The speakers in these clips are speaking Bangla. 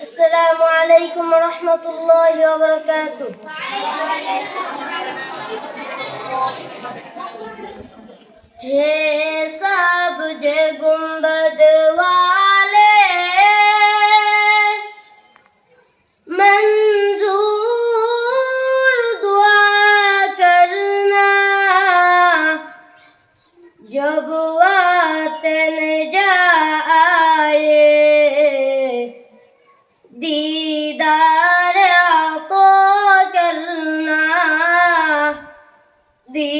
السلام عليكم ورحمة الله وبركاته हे सब जे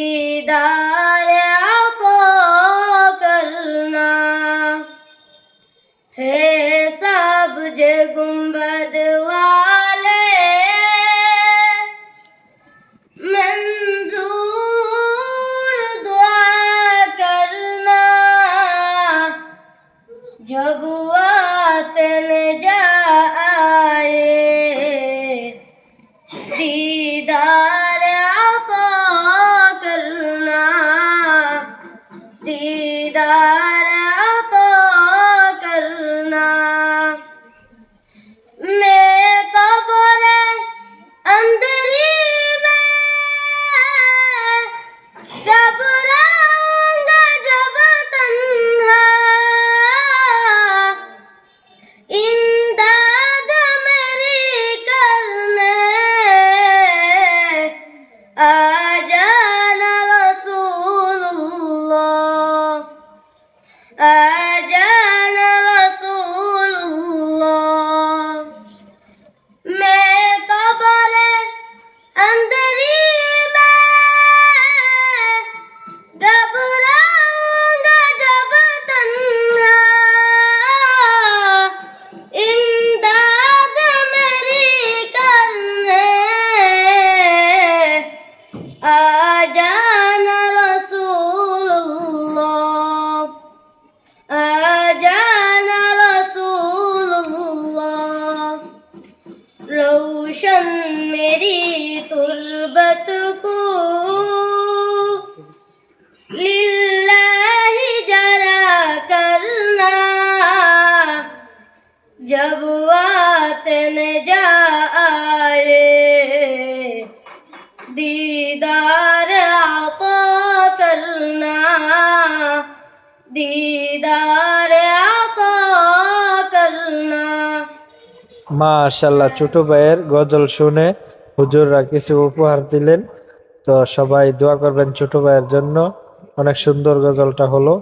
दीदार तो करना है सब जे 啊 آجان رسول الله آجان رسول الله روشن میری تربت کو للہ جرا کرنا جب দিদার মাশাল্লাহ ছোট ভাইয়ের গজল শুনে হুজুররা কিছু উপহার দিলেন। তো সবাই দোয়া করবেন ছোট ভাইয়ের জন্য। অনেক সুন্দর গজলটা হলো।